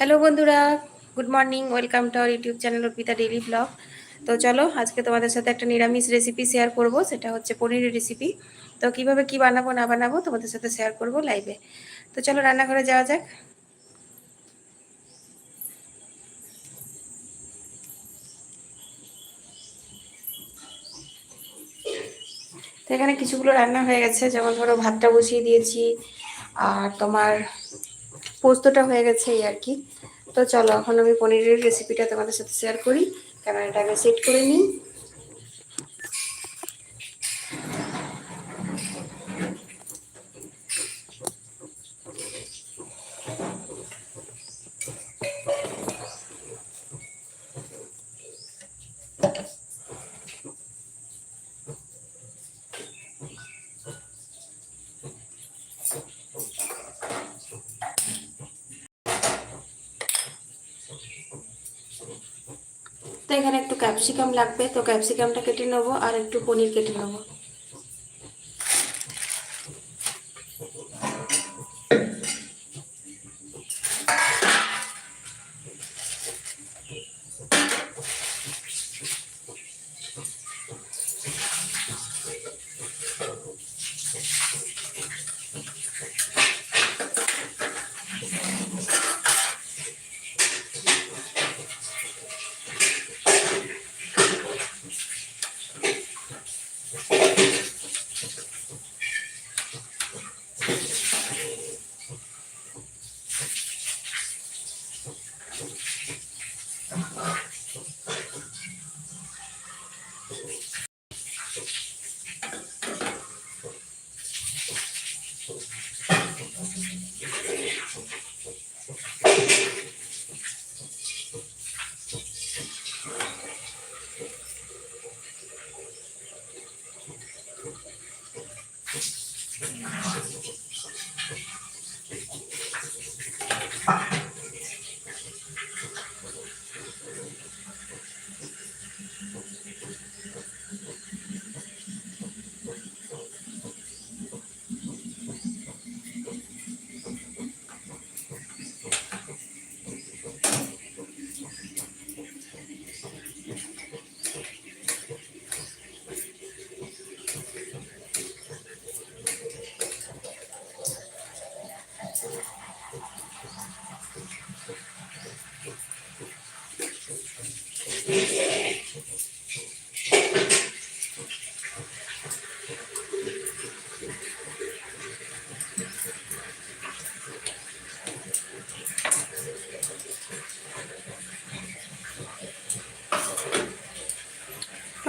Hello বন্ধুরা, good morning, welcome to our YouTube channel Arpita daily vlog. তো চলো, আজকে তোমাদের সাথে একটা নিরামিষ রেসিপি শেয়ার করব, সেটা হচ্ছে পনিরের রেসিপি তো কীভাবে কি বানাবো, না বানাবো, তোমাদের সাথে শেয়ার করব লাইভে তো চলো, রান্নাঘরে যাওয়া যাক। তো এখানে কিছুগুলো রান্না হয়ে গেছে, যেমন ধরো ভাতটা বসিয়ে দিয়েছি, আর তোমার পোস্তটা হয়ে গেছে এই আর কি। তো চলো, এখন আমি পনিরের রেসিপিটা তোমাদের সাথে শেয়ার করি। ক্যামেরাটা আগে সেট করে নিই। তো এখানে একটু ক্যাপসিকাম লাগবে। তো ক্যাপসিকামটা কেটে নেব আর একটু পনির কেটে নেব।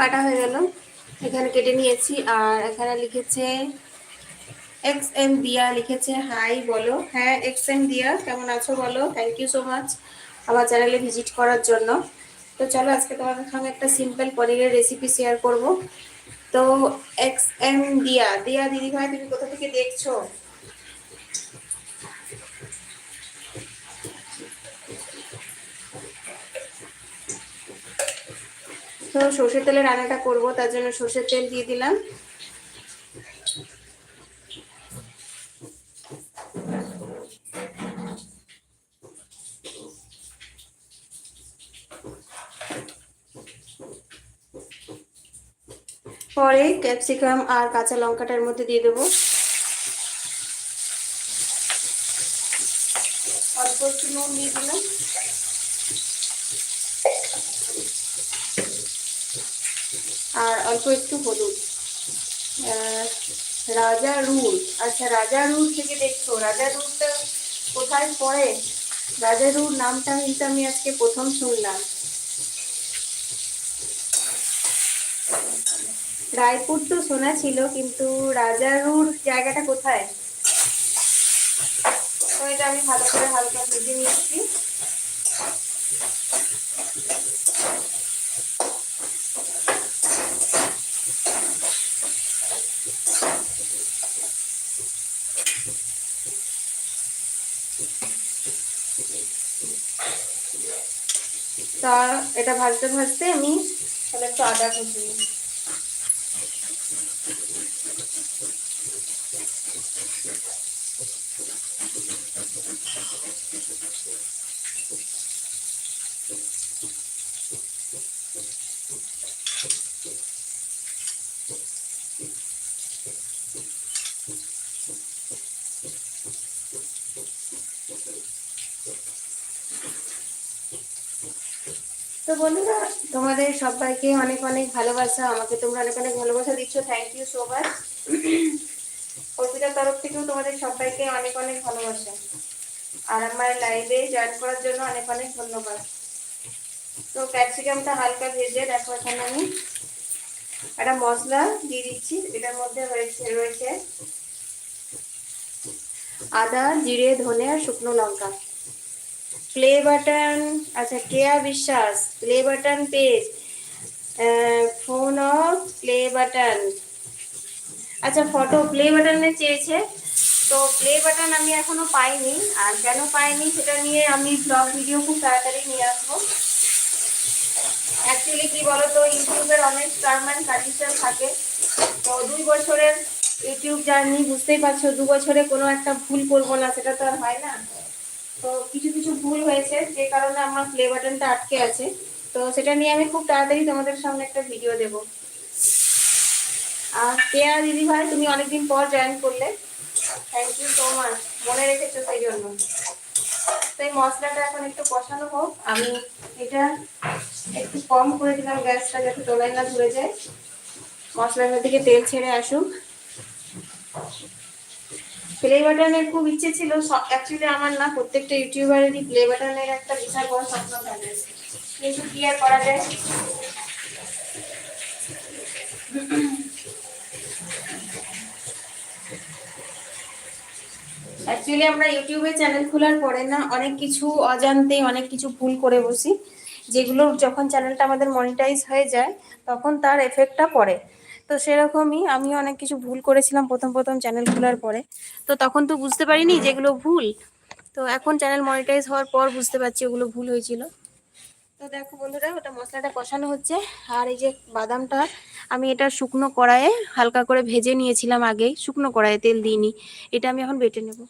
কাটা হয়ে গেল। এখানে কেটে নিয়েছি আর এখানে লিখেছে এক্স এম দিয়া লিখেছে, হাই, বলো। হ্যাঁ এক্স এম দিয়া কেমন আছো বলো? থ্যাংক ইউ সো মাচ আমার চ্যানেলে ভিজিট করার জন্য। তো চলো, আজকে তোমাদের সঙ্গে একটা সিম্পল পনিরের রেসিপি শেয়ার করব। তো এক্স এম দিয়া দিয়া দিদিভাই, তুমি কোথা থেকে দেখছ? তো সর্ষের তেলে রান্নাটা করব, তার জন্য সর্ষের তেল দিয়ে দিলাম। পরে ক্যাপসিকাম আর কাঁচা লঙ্কাটার মধ্যে দিয়ে দেবো। অল্প একটু নুন দিয়ে দিলাম। আর অল্প একটু হলুদ। রাজা রুল। আচ্ছা রাজা রুল থেকে দেখছ। রাজা রুলটা কোথায় পড়ে? রাজা রুল নামটা কিন্তু আমি আজকে প্রথম শুনলাম। রায়পুর তো শোনা ছিল, কিন্তু রাজারুর জায়গাটা কোথায়? এটা আমি ভালো করে হালকা ভেজে নিচ্ছি। এটা ভাজতে ভাজতে আমি তাহলে একটু আদা কুচি তো বন্ধুরা, তোমাদের সবাইকে অনেক অনেক ভালোবাসা। আমাকে তোমরা অনেক অনেক ভালোবাসা দিচ্ছ। থ্যাংক ইউ সো মাচ অর্পিতার তরফ থেকেও তোমাদের সবাইকে অনেক অনেক ভালোবাসা। আর আমার লাইভে জয়েন করার জন্য অনেক অনেক ধন্যবাদ। তো ক্যাপসিকামটা হালকা ভেজে দেখো এখানে আমি একটা মশলা দিয়ে দিচ্ছি। এটার মধ্যে হয়েছে রয়েছে আদা, জিরে, ধনে আর শুকনো লঙ্কা। প্লে বাটন আচ্ছা Keya Biswas play button page phone off play button আচ্ছা ফটো প্লে বাটনে চেয়েছে। তো প্লে বাটন আমি এখনও পাইনি, আর কেন পাইনি সেটা নিয়ে আমি ব্লগ ভিডিও খুব তাড়াতাড়ি নিয়ে আসব। অ্যাকচুয়ালি কি বলতো, ইউটিউবের অনেক টার্ম অ্যান্ড কন্ডিশন থাকে। তো দুই বছরের ইউটিউব জার্নি, বুঝতেই পারছ, দু বছরে কোনো একটা ভুল করব না, সেটা তো আর হয় না। তো কিছু কিছু ভুল হয়েছে, যে কারণে আমার প্লে বাটনটা আটকে আছে। তো সেটা নিয়ে আমি খুব তাড়াতাড়ি তোমাদের সামনে একটা ভিডিও দেব। আর কেয়া দিদি ভাই, তুমি অনেকদিন পর জয়েন করলে। থ্যাংক ইউ সো মাচ মনে রেখেছো সেই জন্য। তো এই মশলাটা এখন একটু কষানো হোক। আমি এটা একটু কম করে দিলাম গ্যাসটা যাতে তোলাই না ধরে যায়। মশলাটা থেকে তেল ছেড়ে আসুক। প্লে বাটনের খুব ইচ্ছে ছিল অ্যাকচুয়ালি আমার না, প্রত্যেকটা ইউটিউবারেরই প্লে বাটনের একটা বিশাল বড় স্বপ্ন থাকে। কিন্তু কি আর করা যায়? অ্যাকচুয়ালি আমরা ইউটিউবে চ্যানেল খোলার পরে না, অনেক কিছু অজান্তে অনেক কিছু ভুল করে বসি। যেগুলো যখন চ্যানেলটা আমাদের মনিটাইজ হয়ে যায়, তখন তার এফেক্টটা পড়ে। তো সেরকমই আমি অনেক কিছু ভুল করেছিলাম প্রথম প্রথম চ্যানেল খোলার পরে। তো তখন তো বুঝতে পারিনি যেগুলো ভুল। তো এখন চ্যানেল মনিটাইজ হওয়ার পর বুঝতে পারছি ওগুলো ভুল হয়েছিল। তো দেখো বন্ধুরা, ওটা মশলাটা কষানো হচ্ছে। আর এই যে বাদামটা, আমি এটা শুকনো কড়াইয়ে হালকা করে ভেজে নিয়েছিলাম আগেই। শুকনো কড়াইয়ে তেল দিইনি। এটা আমি এখন বেটে নেব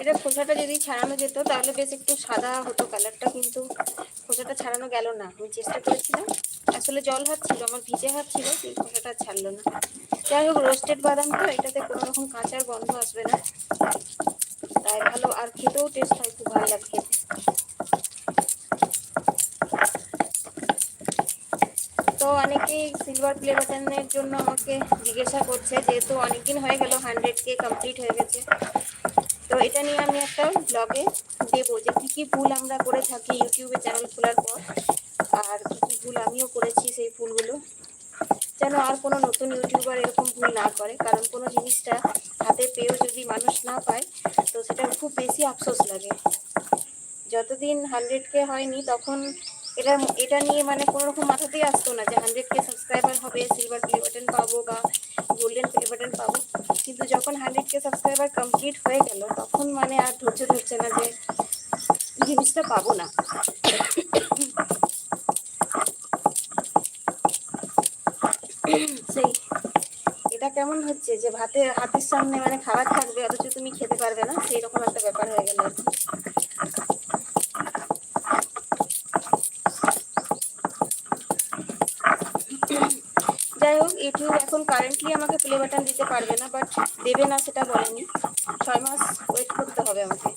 এটা খোসাটা যদি ছাড়ানো যেত, তাহলে বেশ একটু সাদা হতো কালারটা, কিন্তু খোসাটা ছাড়ানো গেল না। আমি চেষ্টা করেছিলাম। আসলে জল হাত ছিল, আমার ভিজে হাত ছিল, কিন্তু খোসাটা ছাড়লো না। যাই হোক রোস্টেড বাদাম তো, এটাতে কোনো রকম কাঁচার গন্ধ আসবে না। তাই ভালো, আর খেতেও টেস্ট হয়, খুব ভালো লাগে খেতে। তো অনেকেই সিলভার প্লে বাটনের জন্য আমাকে জিজ্ঞাসা করছে, যেহেতু অনেকদিন হয়ে গেল হান্ড্রেড কে কমপ্লিট হয়ে গেছে। এটা নিয়ে আমি একটা ব্লগে দেবো যে কী কী ভুল আমরা করে থাকি ইউটিউবে চ্যানেল খোলার পর, আর কী কী ভুল আমিও করেছি সেই ভুলগুলো, যেন আর কোনো নতুন ইউটিউবার এরকম ভুল না করে, কারণ কোনো জিনিসটা হাতে পেয়েও যদি মানুষ না পায়, তো সেটা খুব বেশি আফসোস লাগে। যতদিন হান্ড্রেড কে হয়নি, তখন এটা এটা নিয়ে মানে কোনো রকম মাথাতেই আসতো না যে হান্ড্রেড কে সাবস্ক্রাইবার হবে সিলভার প্লে বাটন পাবো বা গোল্ডেন প্লে বাটন পাবো কিন্তু যখন হান্ড্রেড কে সাবস্ক্রাইবার কমপ্লিট হয়ে গেল তখন মানে আর ধৈর্য ধরছে না যে জিনিসটা পাবো না সেই এটা কেমন হচ্ছে যে ভাতে হাতের সামনে মানে খাবার থাকবে অথচ তুমি খেতে পারবে না সেই রকম একটা ব্যাপার হয়ে গেল আর কি। যাই হোক ইউটিউব এখন কারেন্টলি আমাকে প্লে বাটন দিতে পারবে না বাট দেবে না সেটা বলেনি। ছয় মাস ওয়েট করতে হবে আমাকে।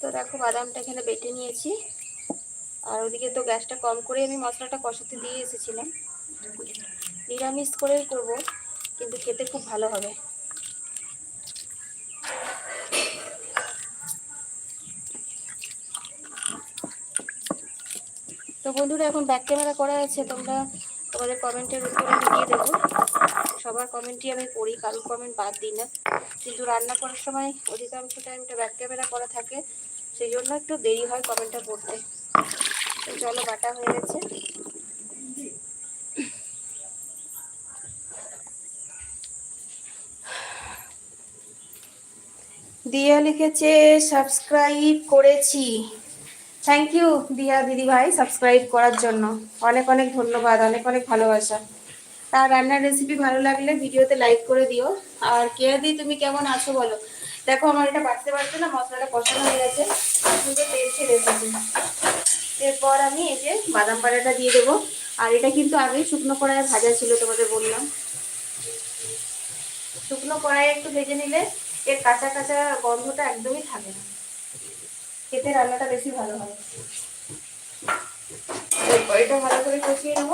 তো দেখো, বাদামটা এখানে বেটে নিয়েছি। আর ওদিকে তো গ্যাসটা কম করে আমি মশলাটা কষাতে দিয়ে এসেছিলাম। নিরামিষ করেই করব, কিন্তু খেতে খুব ভালো হবে। বন্ধুরা, এখন ব্যাক ক্যামেরা করা আছে, তোমরা তোমাদের কমেন্টের উত্তর দিয়ে দেবো। সবার কমেন্টই আমি পড়ি, কারোর কমেন্ট বাদ দিই না। কিন্তু রান্না করার সময় অধিকাংশ টাইমটা ব্যাক ক্যামেরা করা থাকে, সেই জন্য একটু দেরি হয় কমেন্টটা পড়তে। চলো, বাটা হয়ে গেছে। দিয়া লিখেছে সাবস্ক্রাইব করেছি। থ্যাংক ইউ দিয়া দিদি ভাই সাবস্ক্রাইব করার জন্য। অনেক অনেক ধন্যবাদ, অনেক অনেক ভালোবাসা। তার রান্নার রেসিপি ভালো লাগলে ভিডিওতে লাইক করে দিও। আর কেয়া দি তুমি কেমন আছো বলো? দেখো, আমার এটা বাড়তে বাড়তে না মশলাটা কষানো হয়ে গেছে। সুন্দর ছেড়ে এসেছে এরপর আমি এই যে বাদাম পাড়াটা দিয়ে দেবো। আর এটা কিন্তু আগেই শুকনো কড়াইয়ে ভাজা ছিল তোমাদের বললাম। শুকনো কড়াইয়ে একটু ভেজে নিলে এর কাঁচা কাঁচা গন্ধটা একদমই থাকে না। খেতে রান্নাটা বেশি ভালো হয়। এরপর এটা ভালো করে কষিয়ে নেব।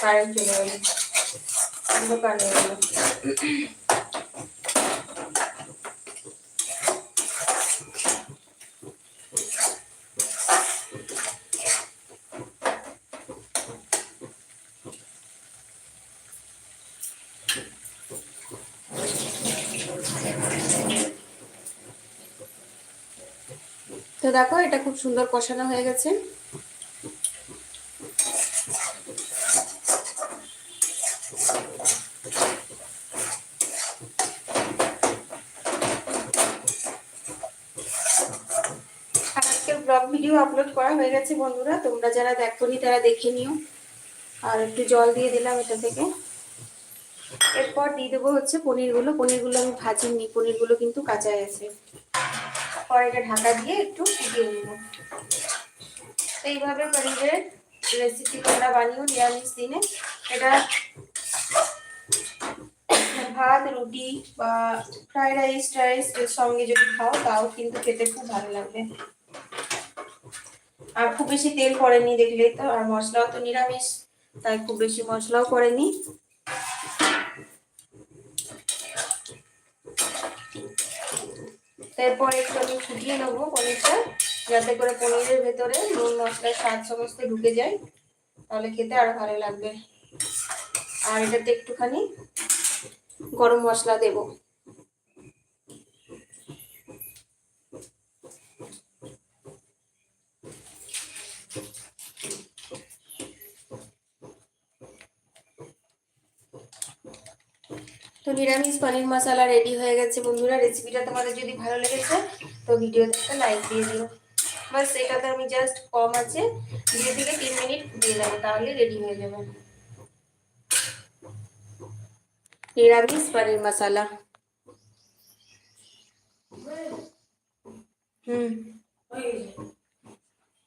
কারেন্ট চলে গেল। অন্ধকার হয়ে গেল। দেখো, এটা খুব সুন্দর কষানো হয়ে গেছে। ব্লগ ভিডিও আপলোড করা হয়ে গেছে বন্ধুরা। তোমরা যারা দেখোনি, তারা দেখে নিও। আর একটু জল দিয়ে দিলাম এটা থেকে। এরপর দিয়ে দেবো হচ্ছে পনিরগুলো। পনিরগুলো আমি ভাজিনি। পনিরগুলো কিন্তু কাঁচাই আছে। পর এটা ঢাকা দিয়ে একটু ফুটিয়ে নেব। এইভাবে পনিরের রেসিপি তোমরা বানিও নিরামিষ দিনে। এটা ভাত, রুটি বা ফ্রাইড রাইস টাইস এর সঙ্গে যদি খাও, তাও কিন্তু খেতে খুব ভালো লাগবে। আর খুব বেশি তেল পড়েনি দেখলেই তো, আর মশলাও তো নিরামিষ, তাই খুব বেশি মশলাও পড়েনি। তারপর একটু আমি ফুটিয়ে নেব পনিরটা, যাতে করে পনিরের ভেতরে নুন, মশলার স্বাদ সমস্ত ঢুকে যায়। তাহলে খেতে আরও ভালো লাগবে। আর এটাতে একটুখানি গরম মশলা দেব। তো নিরামিষ পনির মশলা রেডি হয়ে গেছে বন্ধুরা। রেসিপিটা তোমাদের যদি ভালো লেগেছে, তো ভিডিওতে একটা লাইক দিয়ে দিও। বাস, এটাতে আমি জাস্ট কম আছে, দুই থেকে তিন মিনিট দিয়ে দেবো, তাহলে রেডি হয়ে যাবে। নিরামিষ পনির মশলা। হুম।